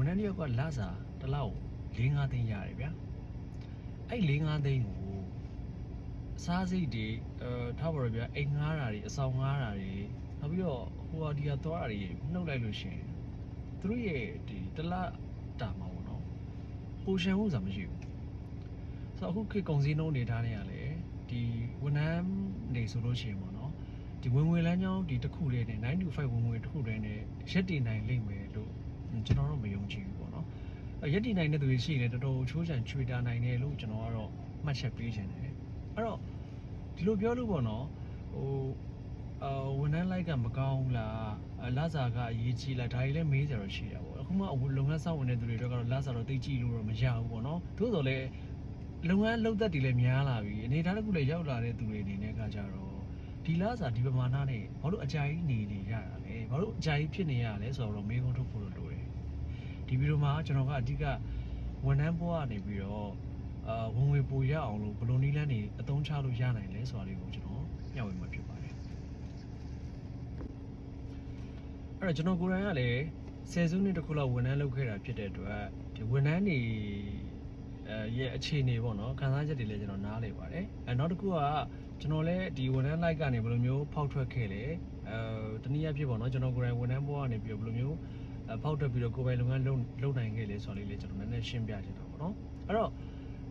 ဝန်ထမ်းတစ်ယောက်ကလစာတစ်လောက်၄၅သိန်းရတယ်ဗျာအဲ့၄၅သိန်းကိုအစားစိတ်တွေအဲထားပါတော့ဗျာအိမ်ငှားတာတွေအဆောင်ငှားတာတွေနောက်ပြီးတော့ဟိုဟာဒီဟာသွားတာတွေနှုတ်လိုက်လို့ရှိရင်သူတို့ရဲ့ဒီတစ်လတာမှာပေါ့နော်ပိုရှန်မှုဆိုတာမရှိဘူးဆိုတော့အခုခေတ်ကုန်စည်နှုန်းနေထားနေရလေဒီဝန်ထမ်းတွေဆိုလို့ရှိရင်ပေါ့နော်ဒီဝင်ငွေလမ်းကြောင်းဒီတစ်ခုလေးနဲ့9 to 5ဝင်ငွေတစ်ခုတည်းနဲ့ရက်တည်နိုင်လိမ့်မယ်လို့ ကျွန်တော်တော့မယုံကြည်ဘူးပေါ့နော်အဲ့ရက်တည်နိုင်တဲ့သူတွေရှိရင်လည်းတော်တော်ချိုးချံချွေတာနိုင်တယ်လို့ကျွန်တော်ကတော့မှတ်ချက်ပေးချင်တယ်အဲ့တော့ဒီလိုပြောလို့ပေါ့နော်ဟိုအာဝန်ထမ်းလိုက်ကမကောင်းဘူးလားအာလစာကအရေးကြီးလားဒါကြီးလည်းမေးကြတော့ရှိတာပေါ့အခုမှလုပ်ငန်းဆောင်ဝင်တဲ့သူတွေတော့ကတော့လစာတော့သိကြည့်လို့တော့မရဘူးပေါ့နော်သို့တော်လည်းလုပ်ငန်းလုပ်သက်တွေလည်းများလာပြီအနေထားတစ်ခုလည်းရောက်လာတဲ့သူတွေအနေနဲ့ကကြတော့ဒီလစာဒီပမာဏနဲ့ဘာလို့အကြိုက်နေနေရတာလဲဘာလို့အကြိုက်ဖြစ်နေရတာလဲဆိုတော့မေးခွန်းထုတ်ဖို့လိုတယ် ဒီဗီဒီယိုမှာကျွန်တော်ကအဓိကဝန်ထမ်းဘဝကနေပြီးတော့အာဝင်ငွေပိုရအောင်လို့ဘယ်လိုနည်းလမ်းတွေအသုံးချလို့ရနိုင်လဲဆိုတာလေးကိုကျွန်တော်မျှဝေမှာဖြစ်ပါတယ်အဲ့တော့ကျွန်တော်ကိုယ်တိုင်ကလည်းဆယ်စုနှစ်တစ်ခုလောက်ဝန်ထမ်းလုပ်ခဲ့တာဖြစ်တဲ့အတွက်ဒီဝန်ထမ်းတွေအဲရဲ့အခြေအနေပေါ့နော်ခံစားချက်တွေလည်းကျွန်တော်နားလည်ပါတယ်အဲနောက်တစ်ခုကကျွန်တော်လည်းဒီဝန်ထမ်းလိုက်ကနေဘယ်လိုမျိုးဖောက်ထွက်ခဲ့လဲအဲတနည်းအားဖြင့်ပေါ့နော်ကျွန်တော်ကိုယ်တိုင်ဝန်ထမ်းဘဝကနေပြီးတော့ဘယ်လိုမျိုးအဲ ဖောက်ထွက်ပြီးတော့ကိုယ်ပိုင်လုပ်ငန်းလုပ်လုပ်နိုင်ခဲ့လဲဆိုတာလေးလည်းကျွန်တော်နည်းနည်းရှင်းပြချင်တာပေါ့နော်အဲ့တော့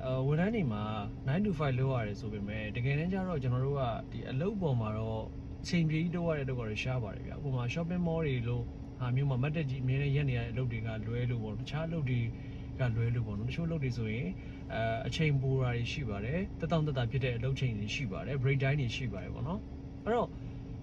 အဲဝန်ထမ်းတွေမှာ9 to 5လုပ်ရတယ်ဆိုပေမဲ့တကယ်တမ်းကျတော့ကျွန်တော်တို့ကဒီအလုပ်ပေါ်မှာတော့ချိန်ပြေးကြီးတော့ရတဲ့တော့ကတော့ရှားပါတယ်ဗျာဥပမာ shopping mall တွေလို့ဟာမျိုးမှာမတ်တက်ကြီးအမြဲတမ်းရက်နေရတဲ့အလုပ်တွေကလွဲလို့ပေါ့တခြားအလုပ်တွေကလွဲလို့ပေါ့နော်တချို့အလုပ်တွေဆိုရင်အဲအချိန်ပိုတာတွေရှိပါတယ်တက်တောင့်တက်တာဖြစ်တဲ့အလုပ်ချိန်တွေရှိပါတယ် break time တွေရှိပါတယ်ပေါ့နော်အဲ့တော့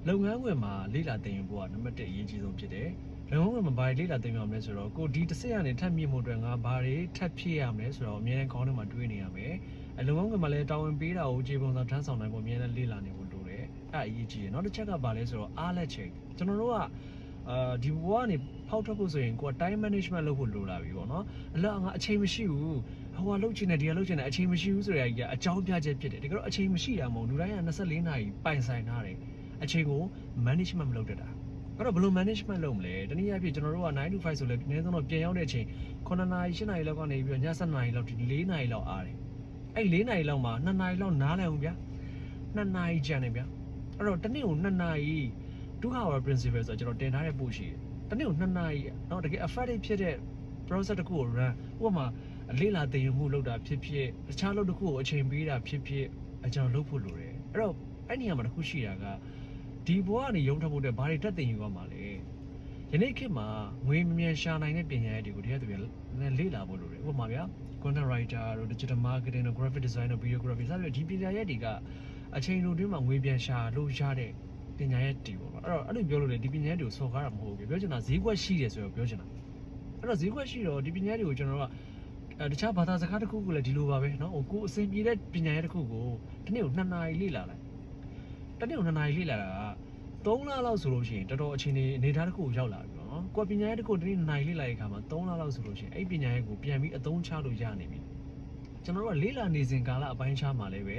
လုပ်ငန်းခွင်မှာလေ့လာသင်ယူဖို့ကနံပါတ်1အရေးကြီးဆုံးဖြစ်တယ် လုပ်ငန်းခွင်မှာဘာတွေလေ့လာသင်ယူရမလဲဆိုတော့ကိုဒီတစ်စက်ကနေထပ်မြင့်မှုအတွက်ငါဘာတွေထပ်ဖြည့်ရမလဲဆိုတော့အမြဲတမ်းခေါင်းထဲမှာတွေးနေရမယ်အလုပ်ငန်းခွင်မှာလည်းတာဝန်ပေးတာကိုခြေပုံစံထမ်းဆောင်နိုင်ဖို့အမြဲတမ်းလေ့လာနေဖို့လိုတယ်အဲ့ဒါအရေးကြီးတယ်နောက်တစ်ချက်ကဘာလဲဆိုတော့အားလက်ချိန်ကျွန်တော်တို့ကအာဒီဘဝကနေဖောက်ထွက်ဖို့ဆိုရင်ကိုက time management လုပ်ဖို့လိုလာပြီပေါ့နော်အလောက်ငါအချိန်မရှိဘူးဟိုကလုပ်ချင်တယ်ဒီကလုပ်ချင်တယ်အချိန်မရှိဘူးဆိုတဲ့အကြီးကအကြောင်းပြချက်ဖြစ်တယ်တကယ်တော့အချိန်မရှိတာမဟုတ်လူတိုင်းက24နာရီပိုင်ဆိုင်ထားတယ်အချိန်ကို management မလုပ်တတ်တာ အဲ့တော့ဘယ်လို management လုပ်မလဲတနည်းအားဖြင့်ကျွန်တော်တို့က9 to 5ဆိုလဲအနည်းဆုံးတော့ပြန်ရောက်တဲ့အချိန်9နာရီ10နာရီလောက်ကနေပြီးတော့ည7နာရီလောက်ဒီ4နာရီလောက်အားတယ်အဲ့4နာရီလောက်မှာ2နာရီလောက်နားလည်အောင်ဗျာ2နာရီကြံတယ်ဗျာအဲ့တော့တနေ့ကို2နာရီ2 hour principle ဆိုတော့ကျွန်တော်တင်ထားတဲ့ပို့ရှိတယ်တနေ့ကို2နာရီเนาะတကယ် effective ဖြစ်တဲ့ process တစ်ခုကို run ဥပမာလေ့လာသင်ယူမှုလုပ်တာဖြစ်ဖြစ်တခြားလုပ်တစ်ခုကိုအချိန်ပေးတာဖြစ်ဖြစ်အကျွန်တော်လုပ်ဖို့လိုတယ်အဲ့တော့အဲ့နေရာမှာတစ်ခုရှိတာက ဒီဘဝကနေရုံထပ်ဖို့အတွက်ဘာတွေတက်သင်ယူရမှာလဲယနေ့ခေတ်မှာငွေမမြန်ရှာနိုင်တဲ့ပညာရပ်တွေကိုတရားသူပြန်လေ့လာဖို့လိုတယ်ဥပမာဗျာ content writer တို့ digital marketing တို့ graphic design တို့ videography စသဖြင့်ဒီပညာရပ်တွေကအချိန်လိုတွင်းမှာငွေပြန်ရှာလို့ရတဲ့ပညာရပ်တွေပေါ့နော်အဲ့တော့အဲ့လိုပြောလို့လေဒီပညာရပ်တွေကိုစော်ကားတာမဟုတ်ဘူးပြောချင်တာဈေးကွက်ရှိတယ်ဆိုတော့ပြောချင်တာအဲ့တော့ဈေးကွက်ရှိတော့ဒီပညာရပ်တွေကိုကျွန်တော်တို့ကအဲတခြားဘာသာစကားတစ်ခုခုလည်းဒီလိုပါပဲเนาะဟိုကိုအစဉ်ပြေတဲ့ပညာရပ်တစ်ခုကိုတစ်နေ့ကို2နာရီလေ့လာလိုက်တစ်နေ့ကို2နာရီလေ့လာတာက 3လလောက်ဆိုလို့ရှိရင်တော်တော်အချိန်နေအနေထားတစ်ခုကိုရောက်လာပြီပေါ့နော်ကိုယ်ပညာရပ်တစ်ခုတစ်နေ့2နာရီလေ့လာတဲ့အခါမှာ3လလောက်ဆိုလို့ရှိရင်အဲ့ပညာရပ်ကိုပြန်ပြီးအသုံးချလို့ရနေပြီကျွန်တော်တို့ကလေ့လာနေစဉ်ကာလအပိုင်းခြားမှာလည်းပဲ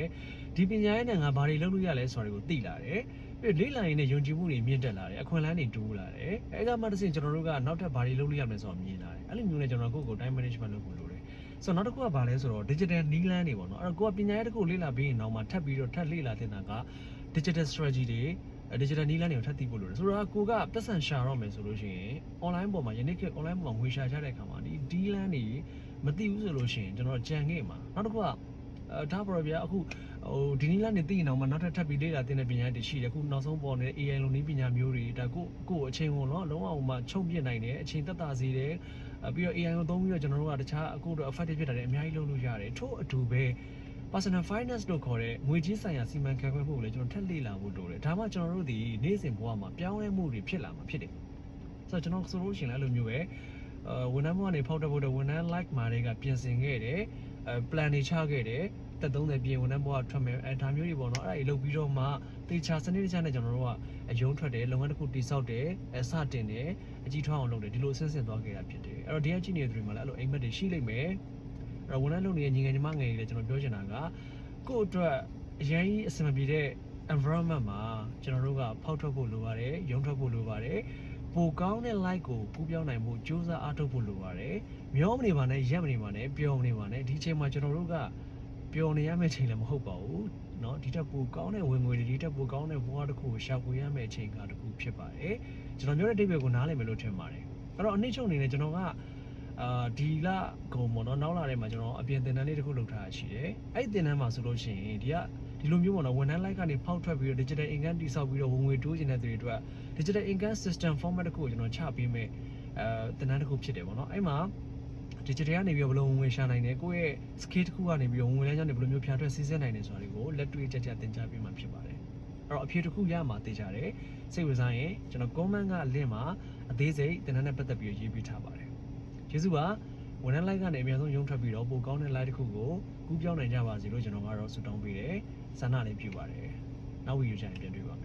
ဒီပညာရပ်နဲ့ငါဘာတွေလုပ်လို့ရလဲဆိုတာကိုသိလာတယ်ပြီးလေ့လာရင်လည်းယုံကြည်မှုတွေမြင့်တက်လာတယ်အခွင့်အလမ်းတွေတိုးလာတယ်အဲကမှတစ်ဆင့်ကျွန်တော်တို့ကနောက်ထပ်ဘာတွေလုပ်လို့ရမလဲဆိုတာမြင်လာတယ်အဲ့လိုမျိုးနဲ့ကျွန်တော်ကိုယ့်ကိုယ် time management လုပ်ဖို့လိုတယ်ဆိုတော့နောက်တစ်ခုကဘာလဲဆိုတော့ digital နီးလန်းတွေပေါ့နော်အဲ့တော့ကိုကပညာရပ်တစ်ခုလေ့လာပြီးရင်တော့မှထပ်ပြီးတော့ထပ်လေ့လာတင်တာက digital strategy တွေ digital နီးလန်းတွေကိုထပ်သိဖို့လိုတယ်ဆိုတော့ကိုကပတ်စံရှာတော့မယ်ဆိုလို့ရှိရင် online ပေါ်မှာယနေ့ခေတ် online ပေါ်မှာငွေရှာကြတဲ့အခါမှာဒီဒီလန်းတွေမသိဘူးဆိုလို့ရှိရင်ကျွန်တော်ကြံခဲ့မှာနောက်တစ်ခုကအဲဒါပေါ်ဗျာအခုဟိုဒီနီလာနေသိရင်တော့မှနောက်ထပ်ထပ်ပြီးလေ့လာတင်တဲ့ပညာတွေရှိတယ်အခုနောက်ဆုံးပေါ်နေတဲ့ AI လိုနည်းပညာမျိုးတွေဒါကိုကိုအချိန်ဝင်တော့လုံးဝဟိုမှာချုပ်ပြစ်နိုင်တယ်အချိန်သက်သာစေတယ်ပြီးတော့ AI ကိုသုံးပြီးတော့ကျွန်တော်တို့ကတခြားအခုတော့ effective ဖြစ်တာတွေအများကြီးလုပ်လို့ရတယ်ထို့အတူပဲ personal finance လို့ခေါ်တဲ့ငွေကြေးဆိုင်ရာစီမံခန့်ခွဲမှုကိုလည်းကျွန်တော်ထပ်လေ့လာဖို့လိုတယ်ဒါမှကျွန်တော်တို့ဒီနေ့စဉ်ဘဝမှာပြောင်းလဲမှုတွေဖြစ်လာမှာဖြစ်တယ်ဆိုတော့ကျွန်တော်ဆိုလို့ရှိရင်လည်းအဲ့လိုမျိုးပဲအဲဝန်ထမ်းဘဝနေဖောက်တက်ဖို့တော့ဝန်ထမ်း like မှာတွေကပြင်ဆင်ခဲ့တယ်အဲ plan တွေချခဲ့တယ်တက်30ပြင်ဝန်ထမ်းဘဝထွက်မယ်အဲဒါမျိုးတွေပေါ့နော်အဲ့ဒါတွေလုပ်ပြီးတော့မှတေချာစနစ်တကျနဲ့ကျွန်တော်တို့ကအယုံထွက်တယ်လုပ်ငန်းတစ်ခုတည်ဆောက်တယ်အစတင်တယ်အကြီးထွားအောင်လုပ်တယ်ဒီလိုအဆင့်ဆင့်သွားခဲ့တာဖြစ်တယ်အဲ့တော့ဒီကကြည့်နေတဲ့သူတွေမှာလည်းအဲ့လိုအိမ်မက်တွေရှိလိမ့်မယ် အဲ့တော့ဝန်ထမ်းလုပ်နေတဲ့ညီငယ်ညီမငယ်တွေလည်းကျွန်တော်ပြောချင်တာကကိုယ့်အတွက်အရင်ကြီးအဆင်မပြေတဲ့ environment မှာကျွန်တော်တို့ကဖောက်ထွက်ဖို့လိုပါတယ်ရုံထွက်ဖို့လိုပါတယ် ပိုကောင်းတဲ့ like ကိုကူးပြောင်းနိုင်ဖို့စူးစမ်းအားထုတ်ဖို့လိုပါတယ်မျောမနေပါနဲ့ရက်မနေပါနဲ့ပျော်မနေပါနဲ့ဒီအချိန်မှာကျွန်တော်တို့ကပျော်နေရမယ့်အချိန်လည်းမဟုတ်ပါဘူးเนาะဒီတက်ပိုကောင်းတဲ့ဝင်ငွေတွေဒီတက်ပိုကောင်းတဲ့ဘဝတစ်ခုကိုရှာဖွေရမယ့်အချိန်ကတစ်ခုဖြစ်ပါတယ်ကျွန်တော်ပြောတဲ့အိဗယ်ကိုနားလည်မယ်လို့ထင်ပါတယ်အဲ့တော့အနည်းချုပ်အနေနဲ့ကျွန်တော်က အာဒီလကုံပေါ့နော်နောက်လာထဲမှာကျွန်တော်အပြင်သင်တန်းလေးတစ်ခုလုပ်ထားတာရှိတယ်အဲ့ဒီသင်တန်းမှာဆိုလို့ရှိရင်ဒီကဒီလိုမျိုးပေါ့နော်ဝန်ထမ်း like ကနေဖောက်ထွက်ပြီးတော့ digital income တိစောက်ပြီးတော့ဝင်ငွေတိုးချင်တဲ့သူတွေအတွက် digital income system format တစ်ခုကိုကျွန်တော်ချပေးမယ်အဲသင်တန်းတစ်ခုဖြစ်တယ်ပေါ့နော်အဲ့မှာ digital ကနေပြီးတော့ဘယ်လိုဝင်ငွေရှာနိုင်တယ်ကိုယ့်ရဲ့ skill တစ်ခုကနေပြီးတော့ဝင်ငွေလမ်းကြောင်းတွေဘယ်လိုမျိုးဖြာထွက်စီးဆင်းနိုင်တယ်ဆိုတာတွေကိုလက်တွေ့ကြကြသင်ကြားပေးမှာဖြစ်ပါတယ်အဲ့တော့အဖြေတစ်ခုရမှာသိကြတယ်စိတ်ဝင်စားရင်ကျွန်တော် comment က link မှာအသေးစိတ်သင်တန်းနဲ့ပတ်သက်ပြီးရေးပေးထားပါတယ် ကျေးဇူးပါဝန်ထမ်း like ကနေအများဆုံးရုံထွက်ပြီးတော့ပိုကောင်းတဲ့ like တစ်ခုကိုကူးပြောင်းနိုင်ကြပါစေလို့ကျွန်တော်ကတော့ဆုတောင်းပေးတယ်ဆန္ဒလေးပြုပါတယ်နောက်ဗီဒီယိုကျရင်ပြန်တွေ့ပါမယ်